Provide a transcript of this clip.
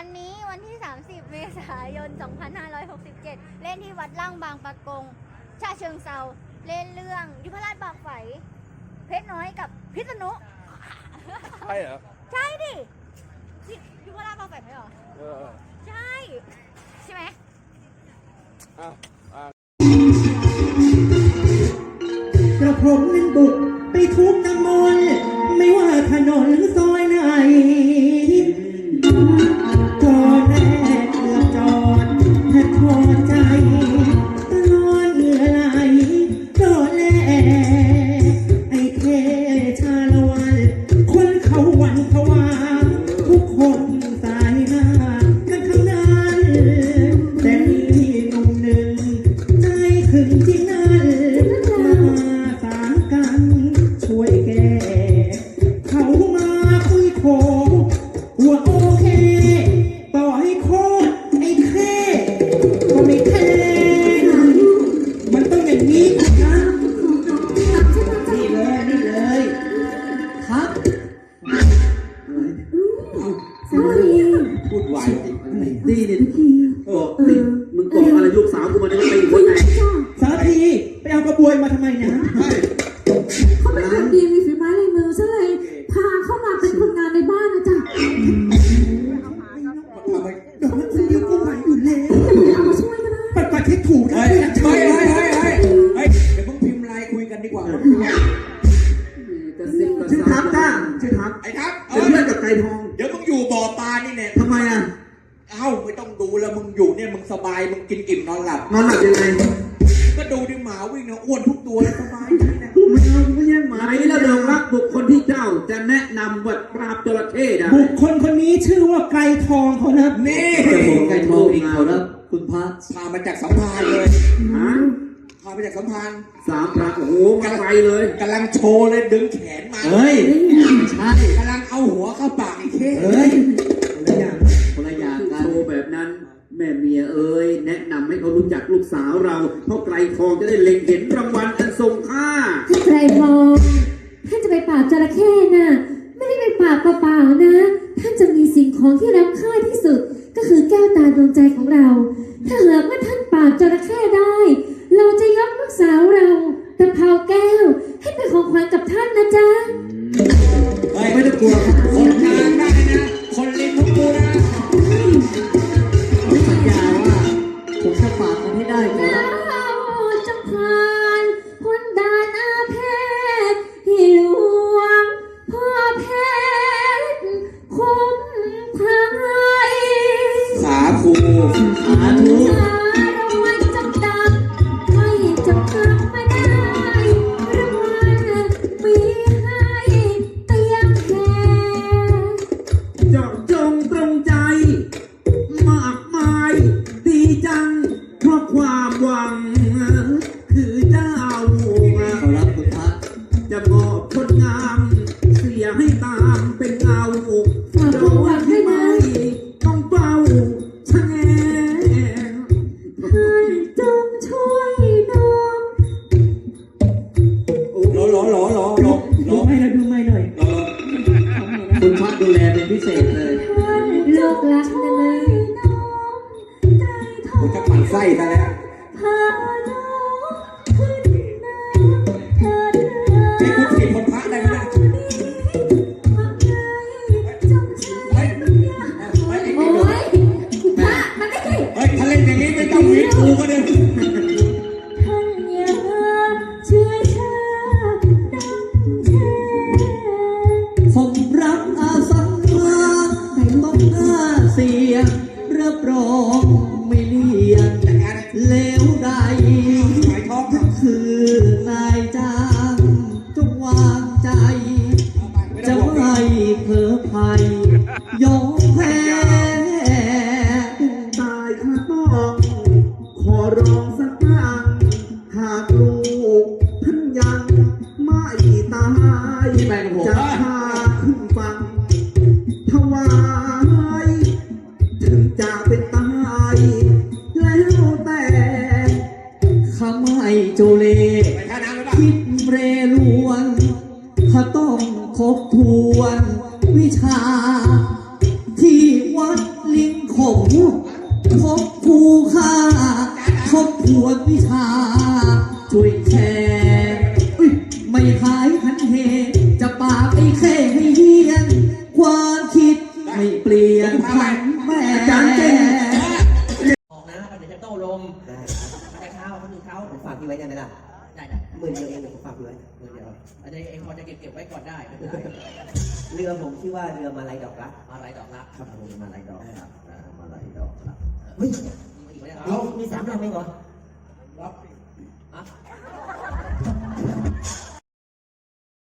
วันนี้วันที่ 30 เมษายน 2567 เล่นที่วัดล่างบางปะกง ชาเชิงเซาเล่นเรื่องยุพราชบางไฝเพชรน้อยกับพิษณุใช่เหรอ ใช่ดิที่ยุพราชบางไฝไหมเหรอ เออ ใช่ ใช่ไหมอะอ่ เขาหวันเขา พูดไวอะไรนี่นี่โอ้นี่มึงบอกอะไรลูกสาวกูมาเนี่ยตีหัวใจจ้าสารทีไปเอากระบวยมาทำไมเนี่ย เอ้าไม่ต้องดูแล้วมึงอยู่เนี่ยมึงสบายมึงกินอิ่มนอนหลับ นอนหลับยังไงก็ดูดิหมาวิ่งเนี่ยอ้วนทุกตัวเลยสบายดีนะกูไม่เอากูไม่แย่งหมาไหนแล้วเดิมรักบุคคลที่เจ้าจะแนะนำบทปราบจระเข้ได้บุคคลคนนี้ชื่อว่าไกรทองเขานะนี่จะบอกไก่ทองเองเขาแล้วคุณพระพามาจากสัมภารเลยฮะพามาจากสัมภารสามพระโอ้โหมาไกลเลยกำลังโชว์เลยดึงแขนมาเฮ้ยไม่ใช่กำลังเอาหัวเข้าปากไอ้เท่เฮ้ย แม่เมียเอ้ยแนะนำให้เขารู้จักลูกสาวเรา เพราะไกลทองจะได้เล็งเห็นรางวัลอันทรงค่า ท่านไกรทองท่านจะไปปราบจระเข้น่ะ ไม่ได้ไปปราบเปล่าๆนะ ท่านจะมีสิ่งของที่รักค่าที่สุด ก็คือแก้วตาดวงใจของเรา ถ้าหากว่าท่านปราบจระเข้ได้ เราจะยกลูกสาวเราตะเภาแก้ว ให้เป็นของขวัญกับท่านนะจ๊ะเฮ้ยไม่ต้องกลัวคนท สาธุ พิเศษเลยท่านจงรักนะเลยน้องใจทอกูงจะปั่นไส้ซะแล้ว สียรับรองไม่เลี่ยงเลวใดหายท้องคือนายจ้างจงวางใจ จะไม่เพ้อภัยยอม ชา ที่วัดลิงขงพบภูค่าพบผวนวิชา ช่วยแชร์ไม่หายหันเห จะปาไปแค่ให้เฮียน ความคิดไม่เปลี่ยนผันแม่จังเก่ออกนะเดี๋จะโตลมแต่เช้าเขาดูเขาฝากพี่ไว้ได้ไหล่ะ หมื่นเดียวเองเดี๋ยวผมฝากพี่ไว้เดี๋ยวอันนี้เองพอจะเก็บเก็บไว้ก่อนได้ไม่เป็นไรเรือผมชื่อว่าเรือมาลายดอกรักอะไรดอกรักครับผมมาลายดอกมาอะไรดอกรักเฮ้ยมีอีกไหมมีมีสามลำเองเหรอเ